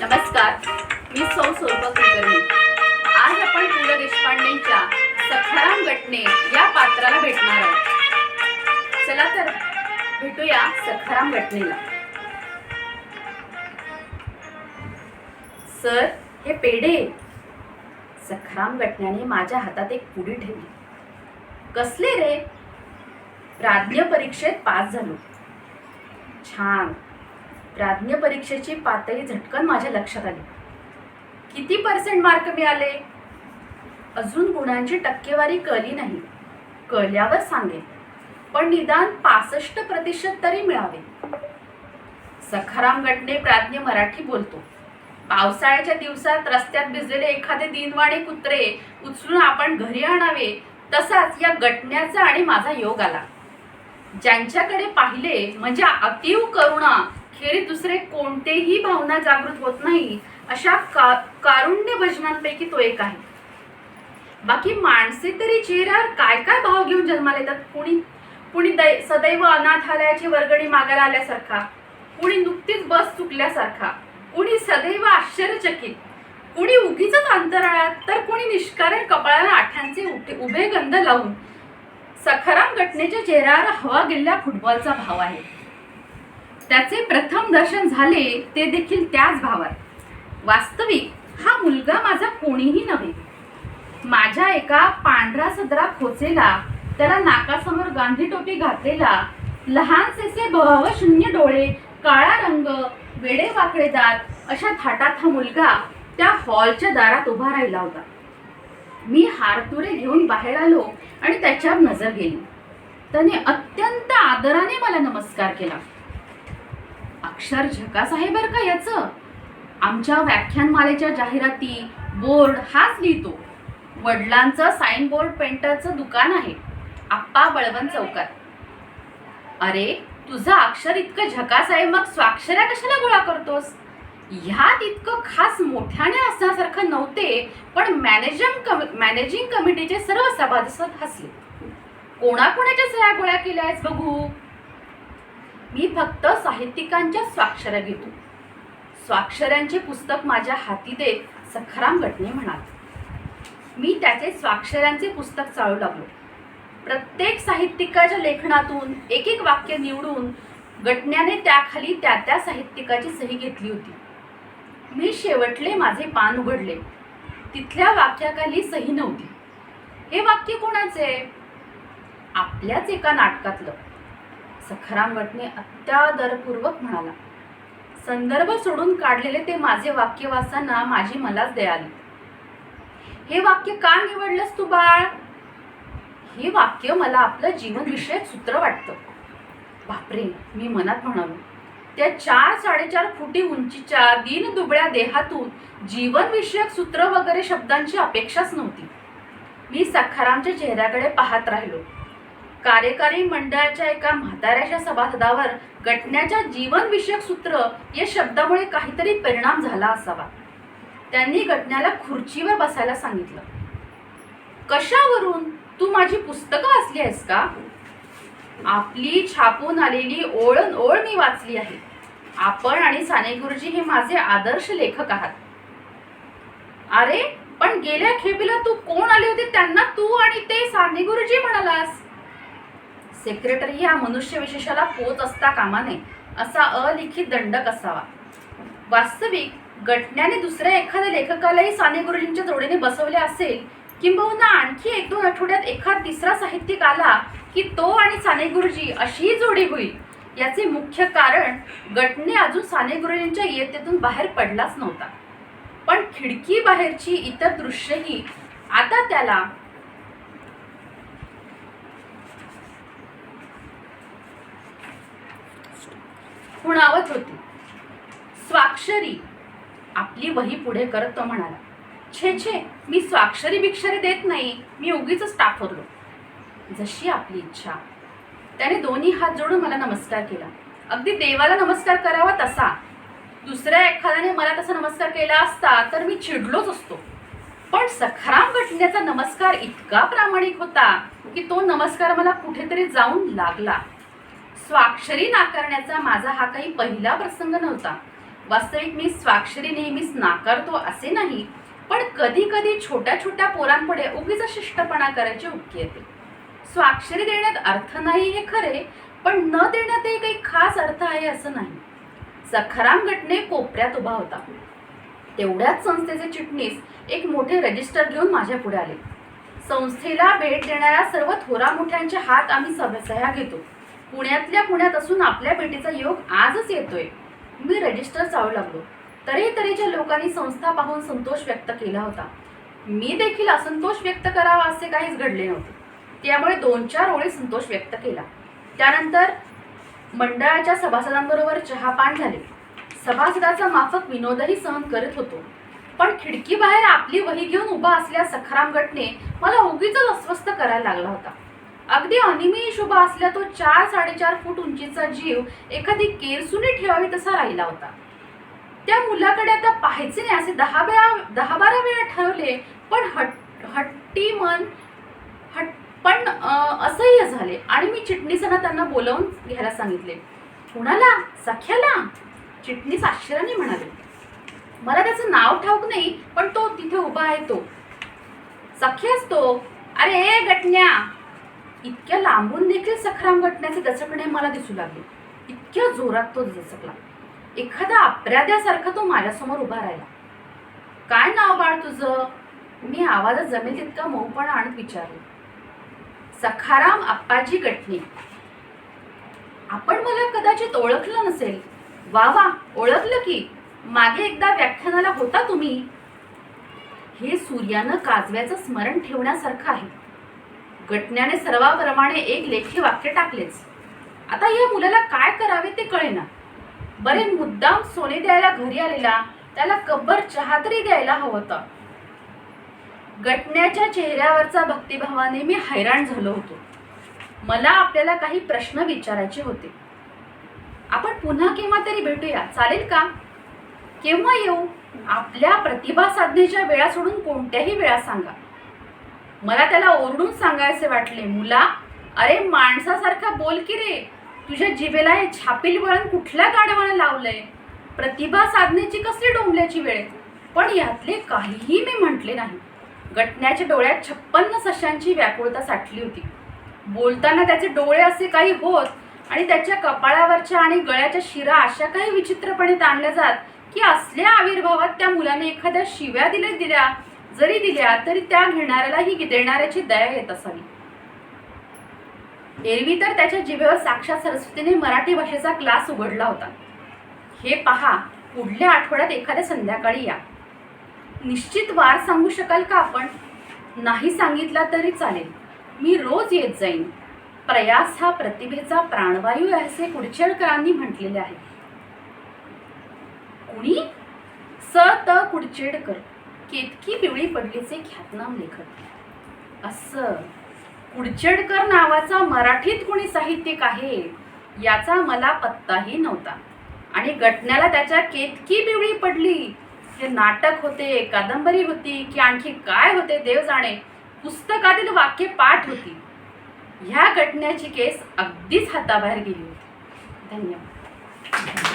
नमस्कार मी सौ स्वरूपा कुलकर्णी. आज आपण पु ल देशपांडेंच्या सखाराम गटणे या पात्राला भेटणार आहोत. चला तर भेटूया सखाराम गटणेला सर हे पेढे. सखाराम गटण्याने माझ्या हातात एक पुडी ठेवली. कसले रे? राज्य परीक्षेत पास झालो. छान. प्राज्ञ परीक्षेची पातळी झटकन माझ्या लक्षात आली. किती पर्सेंट मार्क मिळाले? अजून गुणांची टक्केवारी कळली नाही. कळल्यावर सांगेन. पण निदान पासष्ट प्रतिशत तरी मिळावे. सखाराम गटने प्राज्ञ मराठी बोलतो. पावसाळ्याच्या दिवसात रस्त्यात भिजलेले एखादे दिनवाणे कुत्रे उचलून आपण घरी आणावे तसाच या गटण्याचा आणि माझा योग आला. ज्यांच्याकडे पाहिले म्हणजे अतीव करुणा खेरी दुसरे कोणतेही भावना जागृत होत नाही अशा का कारुण्य भजनांपैकी तो एक आहे. बाकी माणसे तरी चेहऱ्यावर काय काय भाव घेऊन जन्माला येतात? कुणी कुणी दै सदैव अनाथालयाची वर्गणी मागायला आल्यासारखा कुणी नुकतीच बस चुकल्यासारखा कुणी सदैव आश्चर्यचकित कुणी उगीच अंतराळात तर कुणी निष्कारण कपाळाला आठ्यांचे उठे- उभे गंध लावून सखाराम घटनेच्या चेहऱ्यावर हवा गेलेला फुटबॉलचा भाव आहे. त्याचे प्रथम दर्शन झाले ते देखील त्याच भावात. वास्तविक हा मुलगा माझा कोणीही नव्हे. माझ्या एका पांढरा सदरा खोचेला त्याला नाकासमोर गांधी टोपी घातलेला लहानसेसे शून्य डोळे काळा रंग वेडे वाकडे दात अशा थाटात हा मुलगा त्या हॉलच्या दारात उभा राहिला होता. मी हारतुरे घेऊन बाहेर आलो आणि त्याच्यावर नजर गेली. त्याने अत्यंत आदराने मला नमस्कार केला. अक्षर झकास आहे बरं का याचं? आमच्या व्याख्यानमालेच्या जाहिराती बोर्ड हाच लिहितो. वडिलांचं साईन बोर्ड पेंटरचं दुकान आहे. आप्पा बळवंत चौकात. अरे तुझं अक्षर इतकं झकास आहे मग स्वाक्षऱ्या कशाला गोळा करतोस? ह्यात इतकं खास मोठ्याने असण्यासारखं नव्हते पण मॅनेजम कम मॅनेजिंग कमिटीचे सर्व सभासद हसले. कोणाकोणाच्या सह्या गोळ्या केल्या आहेस बघू? मी फक्त साहित्यिकांच्या स्वाक्षऱ्या घेतो. स्वाक्षऱ्यांचे पुस्तक माझ्या हाती देत सखाराम गटने म्हणाल. मी त्याचे स्वाक्षऱ्यांचे पुस्तक चालू लागलो. प्रत्येक साहित्यिकाच्या लेखनातून एक एक वाक्य निवडून गटण्याने त्याखाली त्या त्या साहित्यिकाची सही घेतली होती. मी शेवटले माझे पान उघडले. तिथल्या वाक्याखाली सही नव्हती. हे वाक्य कोणाचे? आपल्याच एका नाटकातलं. सखाराम भटने अत्यादरपूर्वक म्हणाला संदर्भ सोडून काढलेले ते माझे वाक्य वाचताना माझी मलाच दयाली. हे वाक्य का निवडलंस तू बाळ? हे वाक्य मला आपलं जीवनविषयक सूत्र वाटतं. बापरे मी मनात म्हणालो त्या चार साडेचार फुटी उंचीच्या दीन दुबळ्या देहातून जीवनविषयक सूत्र वगैरे शब्दांची अपेक्षाच नव्हती. मी सखारामच्या चेहऱ्याकडे पाहत राहिलो. कार्यकारी मंडळाच्या एका म्हाताऱ्याच्या सभासदावर गटण्याच्या जीवनविषयक सूत्र या शब्दामुळे काहीतरी परिणाम झाला असावा. त्यांनी गटण्याला खुर्चीवर बसायला सांगितलं. कशावरून? तू माझी पुस्तकं वाचली आहेस का? आपली छापून आलेली ओळ ओळ मी वाचली आहे. आपण आणि साने गुरुजी हे माझे आदर्श लेखक आहात. अरे पण गेल्या खेपीला तू कोण आले होते? त्यांना तू आणि ते साने गुरुजी म्हणालास. सेक्रेटरी हा मनुष्य विशेषाला पोच असता कामा नये असा अलिखित दंडक असावा वास्तविक गटण्याने दुसऱ्या एखाद्या लेखकालाही साने गुरुजींच्या जोडीने बसवले असेल किंबहुना आणखी एक दोन आठवड्यात एखाद तिसरा साहित्यिक आला की तो आणि साने गुरुजी अशीही जोडी होईल. याचे मुख्य कारण गटने अजून साने गुरुजींच्या इयत्तेतून बाहेर पडलाच नव्हता. पण खिडकी बाहेरची इतर दृश्यही आता त्याला खुणावत होती. स्वाक्षरी आपली वही पुढे करत तो म्हणाला. छे छे मी स्वाक्षरी बिक्षरी देत नाही. मी उगीच टाफरलो जशी आपली इच्छा. त्याने दोन्ही हात जोडून मला नमस्कार केला. अगदी देवाला नमस्कार करावा तसा. दुसऱ्या एखाद्याने मला तसा नमस्कार केला असता तर मी चिडलोच असतो. पण सखाराम गटण्याचा नमस्कार इतका प्रामाणिक होता की तो नमस्कार मला कुठेतरी जाऊन लागला. स्वाक्षरी नाकारण्याचा माझा हा काही पहिला प्रसंग नव्हता. वास्तविक मी स्वाक्षरी नेहमीच नाकारतो असे नाही पण कधी कधी छोट्या छोट्या पोरांपुढे उगीच शिष्टपणा करायची हुक्की येते. स्वाक्षरी देण्यात अर्थ नाही हे खरे पण न देण्यातही काही खास अर्थ आहे असं नाही. सखाराम गटने कोपऱ्यात उभा होता. तेवढ्याच संस्थेचे चिटणीस एक मोठे रजिस्टर घेऊन माझ्या पुढे आले. संस्थेला भेट देणाऱ्या सर्व थोरा मोठ्यांचे हात आम्ही सभ- सह्या घेतो. पुण्यातल्या पुण्यात असून आपल्या भेटीचा योग आजच येतोय. मी रजिस्टर चालू लागलो तऱ्हे तऱ्हेच्या लोकांनी संस्था पाहून संतोष व्यक्त केला होता. मी देखील असंतोष व्यक्त करावा असे काहीच घडले नव्हते. त्यामुळे दोन चार ओळी संतोष व्यक्त केला. त्यानंतर मंडळाच्या सभासदांबरोबर चहापान झाले. सभासदाचा माफक विनोदही सहन करत होतो. पण खिडकीबाहेर आपली वही घेऊन उभा असल्या सखाराम गटने मला उगीच अस्वस्थ करायला लागला होता. अगदी अनिमिष उभा असल्या तो चार साडेचार फूट उंचीचा जीव एखादी केरसुने ठेवावी तसा राहिला होता. त्या मुलाकडे आता पाहायचे नाही असे दहा वेळा दहा बारा वेळा ठरवले पण हट हट्टी मन हट पण असह्य झाले. आणि मी चिटणीसांना त्यांना बोलावून घ्यायला सांगितले. कुणाला? सख्याला? चिटणीस आश्चर्याने म्हणाले. मला त्याचं नाव ठाऊक नाही पण तो तिथे उभा आहे तो. सख्याच तो अरे ए गटण्या! इतक्या लांबून देखील सखराम गटण्याचे दचकणे मला दिसू लागले. इतक्या जोरात तो दचकला. एखादा अपराध्यासारखा तो माझ्यासमोर उभा राहिला. काय नाव बाळ तुझं? मी आवाजात जमेल तितका मऊपणा आणत विचारले. सखाराम अप्पाजी गटणे आपण मला कदाचित ओळखलं नसेल. वा वा ओळखलं की. मागे एकदा व्याख्यानाला होता तुम्ही? हे सूर्यानं काजव्याचं स्मरण ठेवण्यासारखं आहे. गटण्याने सर्वाप्रमाणे एक लेखी वाक्य टाकलेच. आता या मुलाला काय करावे ते कळेना. बरे मुद्दाम सोने द्यायला घरी आलेला त्याला कब्बर चहा तरी द्यायला हवं होतं. गटण्याच्या चेहऱ्यावरचा भक्तिभावाने मी हैराण झालो होतो. मला आपल्याला काही प्रश्न विचारायचे होते. आपण पुन्हा केव्हा तरी भेटूया चालेल का? केव्हा येऊ? आपल्या प्रतिभा साधनेच्या वेळा सोडून कोणत्याही वेळा सांगा. मला त्याला ओरडून सांगायचे वाटले मुला अरे माणसासारखा बोल की रे. तुझ्या जिभेला हे छापील वळण कुठल्या गाडवानं लावलंय? प्रतिभा साधनेची कसली डोंबल्याची वेळ पण यातले काहीही मी म्हटले नाही. गटण्याच्या डोळ्यात छप्पन्न सशांची व्याकुळता साठली होती. बोलताना त्याचे डोळे असे काही होत आणि त्याच्या कपाळावरच्या आणि गळ्याच्या शिरा अशा काही विचित्रपणे ताणल्या जात की असल्या आविर्भावात त्या मुलाने एखाद्या शिव्या दिल्या दिल्या. जरी दिल्या तरी त्या घेणाऱ्याला ही देणाऱ्याची दया येत असावी. एरवी तर त्याच्या जिभेवर साक्षात सरस्वतीने मराठी भाषेचा क्लास उघडला होता. हे पहा पुढल्या आठवड्यात एखाद्या संध्याकाळी या. निश्चित वार सांगू शकाल का आपण? नाही सांगितला तरी चालेल. मी रोज येत जाईन. प्रयास हा प्रतिभेचा प्राणवायू असे कुडचेडकरांनी म्हटलेले आहे. कुणी? स. त. कुडचेडकर. केतकी पिवळी पडलीचे ख्यातनाम लेखक. असं कुडचडकर नावाचा मराठीत कोणी साहित्यिक आहे याचा मला पत्ताही नव्हता. आणि गटण्याला त्याच्या केतकी पिवळी पडली हे नाटक होते कादंबरी होती की आणखी काय होते देव जाणे पुस्तकातील वाक्य पाठ होती. ह्या घटनेची केस अगदीच हाताबाहेर गेली होती. धन्यवाद.